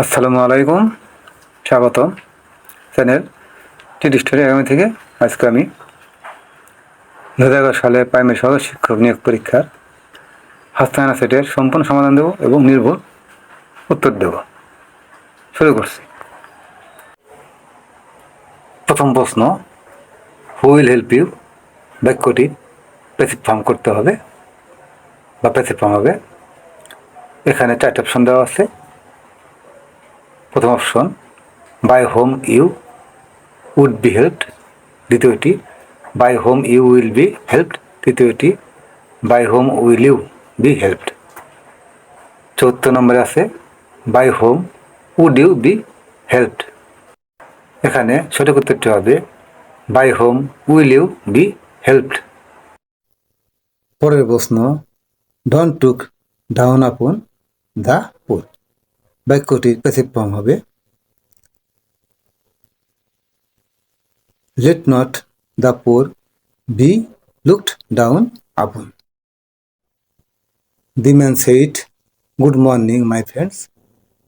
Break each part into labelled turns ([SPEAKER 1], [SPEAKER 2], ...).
[SPEAKER 1] আসসালামু আলাইকুম। স্বাগত চ্যানেল টিডি স্টোরি আগামী থেকে। আজকে আমি দু হাজার এগারো সালে প্রাইমারি সহ শিক্ষক নিয়োগ পরীক্ষার হাস্তায়না সেটের সম্পূর্ণ সমাধান দেব এবং নির্ভুল উত্তর দেব। শুরু করছি। প্রথম প্রশ্ন হুইল হেল্প ইউ বাক্যটি ফর্ম করতে হবে বা ফর্ম হবে। এখানে চারটে অপশন দেওয়া আছে। প্রথম option, by whom you would be helped দ্বিতীয়টি, by whom you will be helped তৃতীয়টি, by whom will you be helped চৌদ্দ নম্বরে আছে, by whom would you be helped এখানে সঠিক উত্তরটি হবে, by whom will you be helped পরের প্রশ্ন don't look down upon the poor বাক্যটির প্যাসিভ ফর্ম হবে। Let not the poor be looked down upon the man said good morning my friends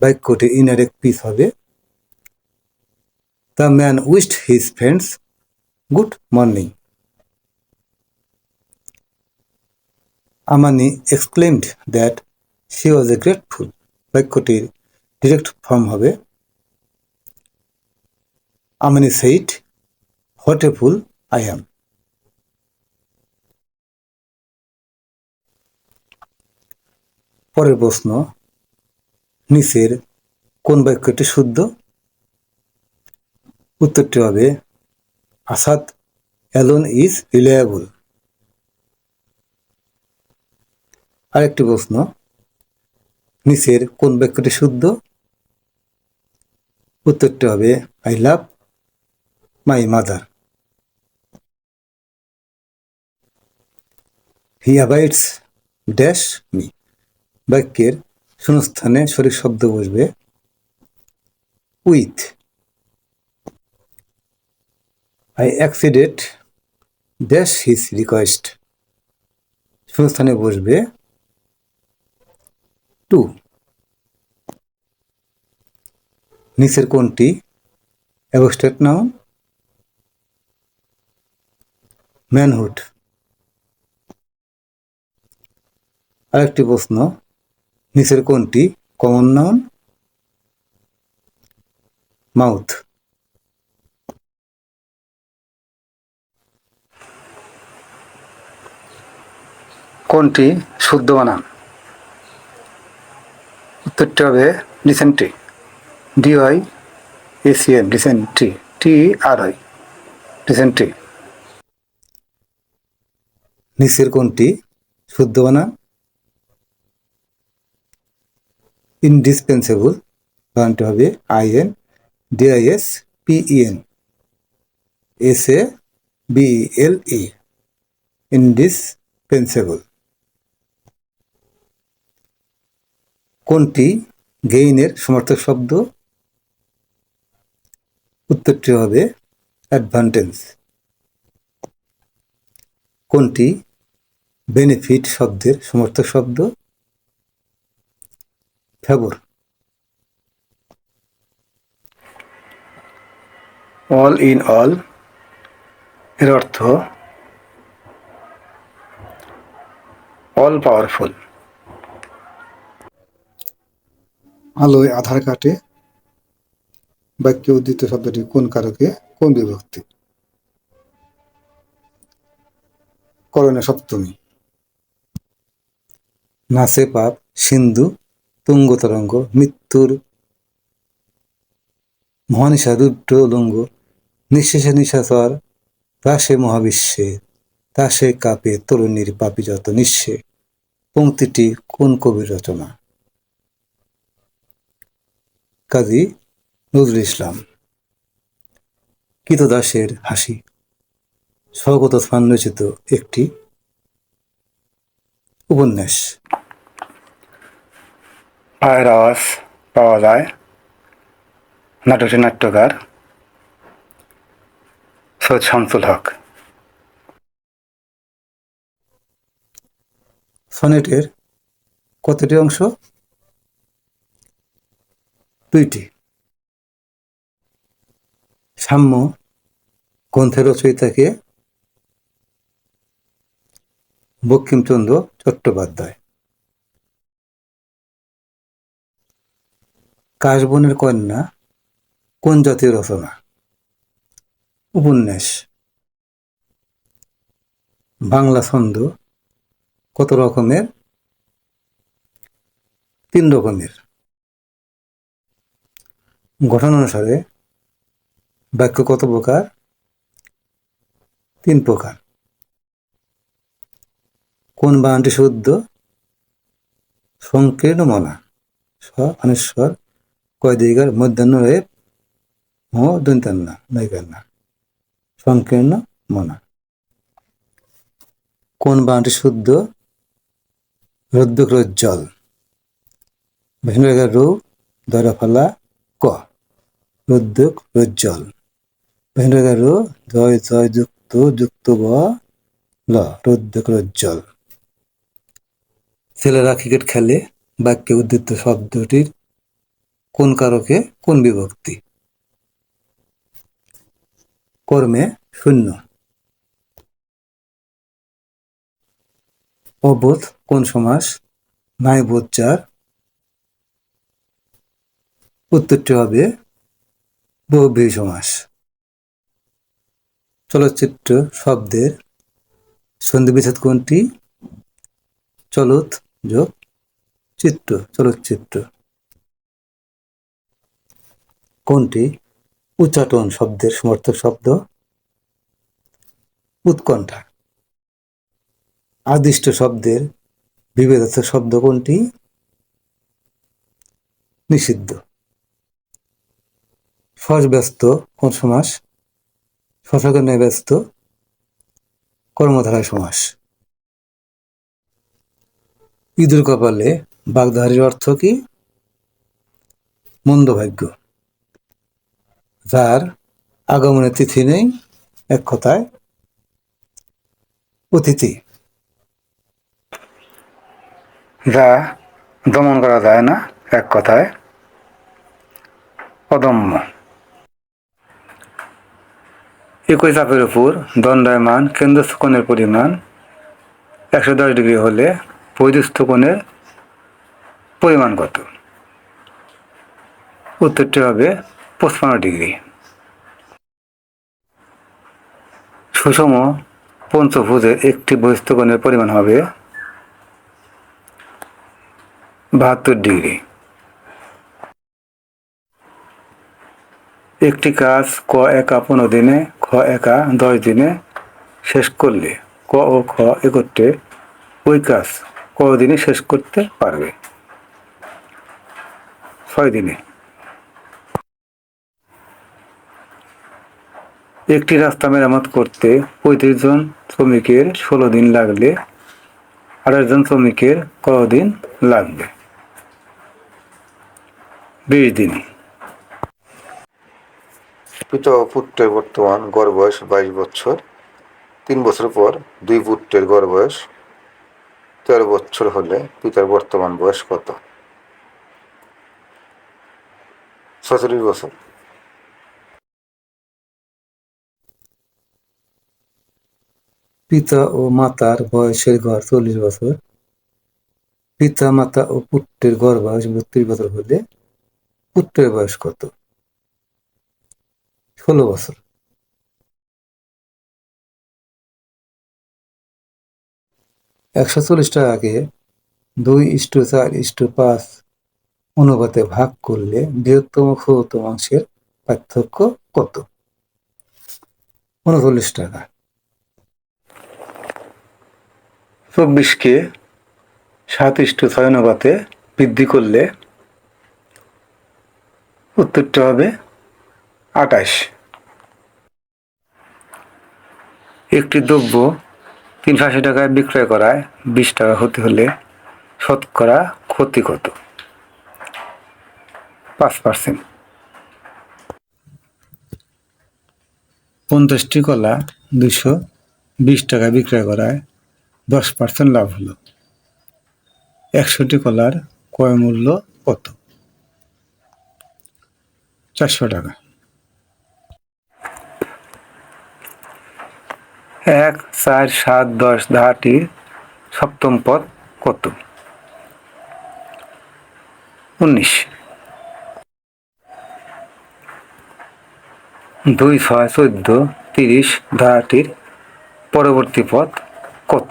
[SPEAKER 1] বাক্যটির indirect speech হবে। The man wished his friends good morning Amani exclaimed that she was a grateful বাক্যটির direct form হবে, আমানি সেইট, what a full I am. পরের প্রশ্ন, নিচের কোন বাক্যটি শুদ্ধ? উত্তরটি হবে, আসাদ, অ্যালোন ইজ রিলায়েবল। আরেকটি প্রশ্ন নিচের কোন বাক্যটি শুদ্ধ? উত্তরটি হবে I love my mother he avoids dash me বাক্যের শূন্যস্থানে সঠিক শব্দ বসবে with I acceded dash his request শূন্যস্থানে বসবে টু। নিচের কোনটি অ্যাবস্ট্রাক্ট নাউন ম্যানহুড। আরেকটি প্রশ্ন, নিচের কোনটি কমন নাউন? মাউথ। কোনটি শুদ্ধ বানান উত্তরটি হবে dysentery D Y A C M dysentery T R I dysentery নিচের কোনটি শুদ্ধ বানান ইনডিসপেন্সেবল বানানটি হবে I N D I S P E N S A B L E indispensable কোনটি গেইনের সমর্থক শব্দ? উত্তরটি হবে অ্যাডভান্টেজ কোনটি বেনিফিট শব্দের সমর্থক শব্দ? ফেবর। অল ইন অল এর অর্থ অল পাওয়ারফুল আলোয় আধার কাটে, বাক্য উদ্ধৃত শব্দটি কোন কারকে, কোন বিভক্তি? করণে সপ্তমী। নাচে পাপ, সিন্ধু, তুঙ্গ তরঙ্গ, মৃত্যুর মহানিশা, রুদ্র লঙ্গ, নিঃশেষে নিশাচর রাসে মহাবিশ্বে, তাসে কাপে তরুণীর পাপি যত নিঃশে। পংক্তিটি কোন কবির রচনা? কাজী নজরুল ইসলাম। কৃতদাসের হাসি। স্বগত স্থান রচিত একটি উপন্যাস। পায়ের আওয়াজ পাওয়া যায়। নাটকের নাট্যকার সৈয়দ শামসুল হক। সনেটের কতটি অংশ? দুইটি। সাম্য গ্রন্থের রচয়িতাকে বঙ্কিমচন্দ্র চট্টোপাধ্যায়। কাশবনের কন্যা কোন জাতীয় রচনা? উপন্যাস। বাংলা ছন্দ কত রকমের? তিন রকমের। গঠন অনুসারে বাক্য কত প্রকার? তিন প্রকার। কোন বানানটি শুদ্ধ? সংকীর্ণ মনা। স অনেশ্বর কয় দিগার মধ্যাহ্ন হয়ে ম দন্তান্না, নৈকান্না। সংকীর্ণ মনা। কোন বানানটি শুদ্ধ? রোদ্দুক রজ্জল ভেন্ডার রু দরাফালা, ক। রোদ্দুক রজ্জল ভেন্ডার রু জয় জয় যুক্ত যুক্ত ব ল রোদ্দুক রজ্জল ছেলেরা ক্রিকেট খেলে, বাক্যে উদ্ধৃত শব্দটির কোন কারকে, কোন বিভক্তি? কর্মে শূন্য। অবোধ কোন সমাস? নাই বোধ চার উত্তরটি হবে বহুব্রীহি সমাস। চলচ্চিত্র শব্দের সন্ধি বিচ্ছেদ কোনটি? চলত যোগ চিত্র, চলচ্চিত্র। কোনটি? উচ্চাটন শব্দের সমর্থক শব্দ। উৎকণ্ঠা। আদিষ্ট শব্দের বিভেদার্থক শব্দ কোনটি? নিষিদ্ধ। সস ব্যস্ত, কোন সমাস? শশাকর্ণে ব্যস্ত, কর্মধারায় সমাস। ইঁদুর কপালে বাগধারীর অর্থ কি? মন্দ ভাগ্য। যার আগমনের তিথি নেই, এক কথায়, অতিথি। যা দমন করা যায় না, এক কথায়, অদম্য। একই চাপের উপর দণ্ডায়মান কেন্দ্রস্থ কোণের পরিমাণ একশো দশ ডিগ্রি হলে বৈদুস্থ কোণের পরিমাণ কত? উত্তরটি হবে পঁচপান্ন ডিগ্রি। সুষম পঞ্চভুজের একটি বহিস্থ পরিমাণ হবে বাহাত্তর ডিগ্রি। একটি কাজ ক একা পনেরো দিনে, খ একা দশ দিনে শেষ করলে, ক ও খ একত্রে ওই কাজ ক দিনে শেষ করতে পারবে? ছয় দিনে। একটি রাস্তা মেরামত করতে পঁয়ত্রিশ জন শ্রমিকের ষোলো দিন লাগলে আঠাশ জন শ্রমিকের কদিন লাগবে? বিশ দিন।
[SPEAKER 2] পিতা ও পুত্রের বর্তমান গড় বয়স বাইশ বছর। তিন বছর পর দুই পুত্রের গড় বয়স তেরো বছর হলে পিতার বর্তমান বয়স কত? ছচল্লিশ বছর।
[SPEAKER 1] পিতা ও মাতার বয়সের গড় চল্লিশ বছর। পিতা, মাতা ও পুত্রের গড় বয়স বত্রিশ বছর হলে পুত্রের বয়স কত? ষোলো বছর। একশো চল্লিশ টাকাকে দুই ইস্টু চার ইস্টু পাঁচ অনুপাতে ভাগ করলে বৃহত্তম ক্ষুদ্রতম অংশের পার্থক্য কত? উনচল্লিশ টাকা। চব্বিশকে সাত ইস্টু ছয় অনুপাতে বৃদ্ধি করলে উত্তরটা হবে আটাশ। একটি দ্রব্য তিনশো আশি টাকায় বিক্রয় করায় বিশ টাকা হতে হলে শতকরা ক্ষতি কত পাঁচ পার্সেন্ট পঞ্চাশটি কলা দুশো বিশ টাকা বিক্রয় করায় দশ পার্সেন্ট লাভ হলো। একশোটি কলার ক্রয় মূল্য কত?
[SPEAKER 3] চারশো টাকা।
[SPEAKER 1] এক, চার, সাত, দশ ধারাটির সপ্তম পদ কত? উনিশ। দুই, ছয়, চোদ্দ, তিরিশ ধারাটির পরবর্তী পদ কত?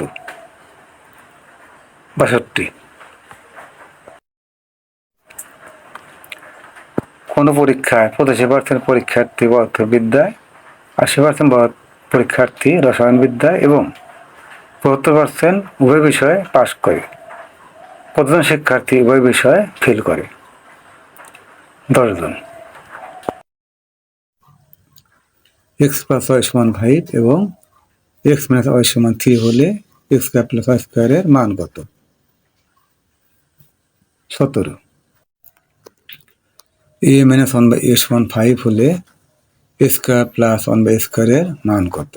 [SPEAKER 1] বাষট্টি। কোনো পরীক্ষায় পঁচাশি পার্সেন্ট পরীক্ষার্থী পদার্থবিদ্যায় আশি পার্সেন্ট পরীক্ষার্থী রসায়নবিদ্যায় এবং পঁচাত্তর পার্সেন্ট উভয় বিষয়ে পাশ করে। কতজন শিক্ষার্থী উভয় বিষয়ে ফেল করে। দশজন
[SPEAKER 3] এক্স প্লাস ওয়াই সমান ফাইভ এবং এক্স মাইনাস ওয়াই সমান থ্রি হলে এক্স স্কোয়ার প্লাস ওয়াই স্কোয়ারের মান কত? সতেরো। A minus one by A সমান ফাইভ হলে স্কোয়ার প্লাস ওয়ান বাই স্কোয়ারের মান কত?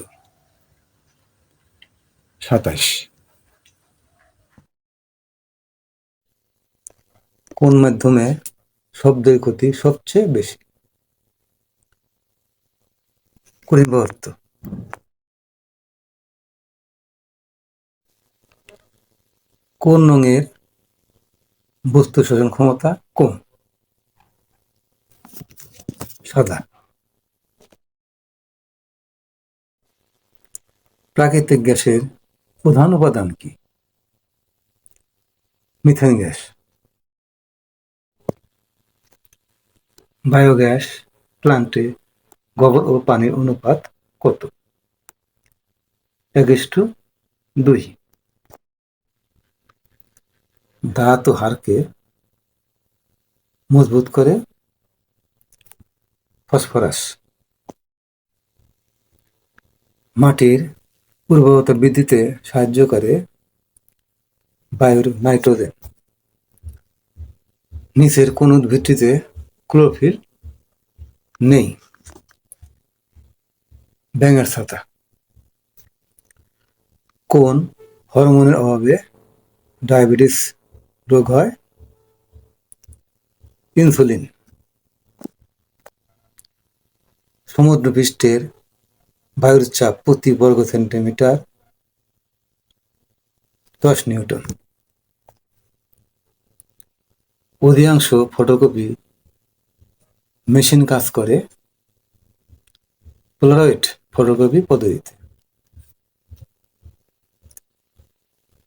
[SPEAKER 3] সাতাশ।
[SPEAKER 1] কোন মাধ্যমে শব্দের ক্ষতি সবচেয়ে বেশি? কঠিন কোন রঙের বস্তু শোষণ ক্ষমতা কম? সাদা। প্রাকৃতিক গ্যাসের প্রধান উপাদান কি? Methane gas. বায়োগ্যাস প্লান্টে গোবর ও পানির অনুপাত কত? এক দুই। দাঁত ও হাড়কে মজবুত করে ফসফরাস। মাটির উর্বরতা বৃদ্ধিতে সাহায্য করে বায়ুর নাইট্রোজেন। নিচের কোন উদ্ভিদটিতে ক্লোরোফিল নেই। ব্যাঙের ছাতা। কোন হরমোনের অভাবে ডায়াবেটিস রোগ হয়? ইনসুলিন। সমুদ্রপৃষ্ঠের বায়ুর চাপ প্রতি বর্গ সেন্টিমিটার দশ নিউটন। অধিকাংশ ফটোকপি মেশিন কাজ করে পোলারয়েড ফটোকপি পদ্ধতিতে।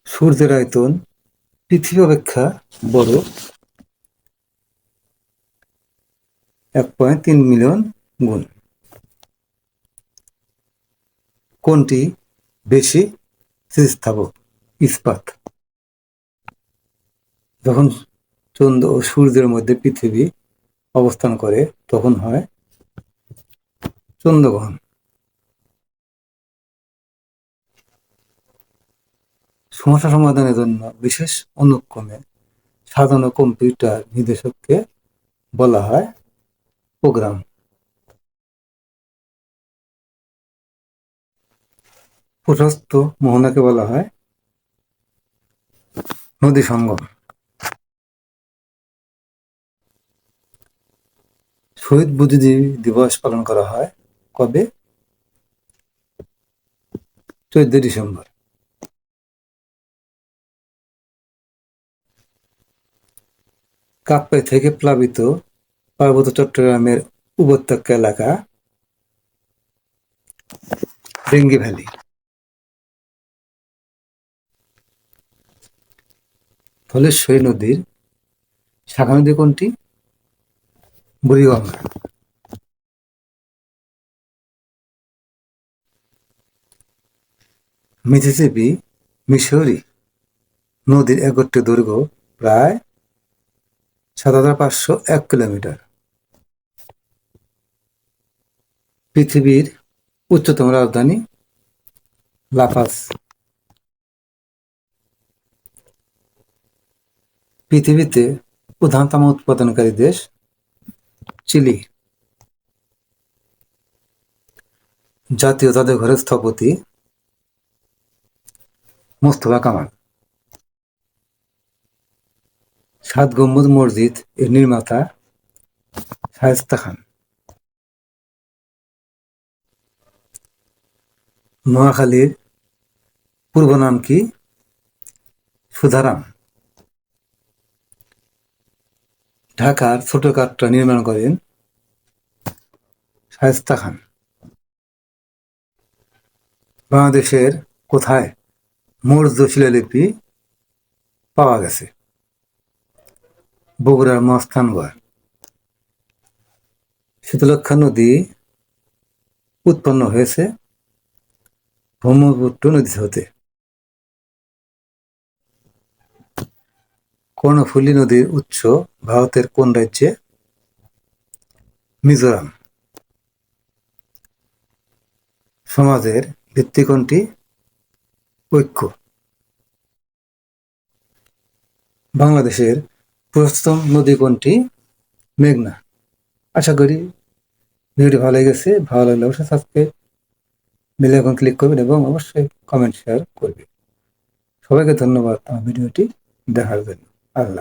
[SPEAKER 1] সূর্যের আয়তন পৃথিবী অপেক্ষা বড় এক পয়েন্ট তিন মিলিয়ন গুণ। কোনটি বেশি স্থিতিস্থাপক? ইস্পাত। যখন চন্দ্র ও সূর্যের মধ্যে পৃথিবী অবস্থান করে, তখন হয় চন্দ্রগ্রহণ। সমস্যা সমাধানের জন্য বিশেষ অনুক্রমে সাধারণ কম্পিউটার নির্দেশককে বলা হয় প্রোগ্রাম। প্রশস্ত মোহনাকে বলা হয় নদী সঙ্গম। শহীদ বুদ্ধিজীবী দিবস পালন করা হয় কবে? চোদ্দ ডিসেম্বর। কাপ্পাই থেকে প্লাবিত পার্বত্য চট্টগ্রামের উপত্যকা এলাকা ডেঙ্গি ভ্যালি। ধলেশ্বরী নদীর শাখা নদী কোনটি? বুড়িগঙ্গা। মিসিসিপি মিশরি নদীর একটি দৈর্ঘ্য প্রায় সাত হাজার পাঁচশো এক কিলোমিটার। পৃথিবীর উচ্চতম রাজধানী লাফাস। পৃথিবীতে প্রধানতম উৎপাদনকারী দেশ চিলি। জাতীয় জাদুঘরের স্থপতি মোস্তফা কামাল। সাত গম্বুদ মসজিদ এর নির্মাতা শায়স্তা খান। নোয়াখালীর পূর্ব নাম কি? সুধারাম। ঢাকার ছোট কাঠটা নির্মাণ করেন শায়েস্তা খান। বাংলাদেশের কোথায় মৌর্য শিলালিপি পাওয়া গেছে? বগুড়ার মস্তানগড়। শীতলক্ষা নদী উৎপন্ন হয়েছে ব্রহ্মপুত্র নদী হতে। কর্ণফুলী নদীর উৎস ভারতের কোন রাজ্যে? মিজোরাম। সমাজের ভিত্তি কোনটি? ঐক্য। বাংলাদেশের প্রথম নদী কোনটি? মেঘনা। আশা করি ভিডিওটি ভালো লেগেছে ভালো লাগলে অবশ্যই সাবস্ক্রাইব বেল আইকন ক্লিক করবেন এবং অবশ্যই কমেন্ট শেয়ার করবেন। সবাইকে ধন্যবাদ আমার ভিডিওটি দেখার জন্য। അല്ല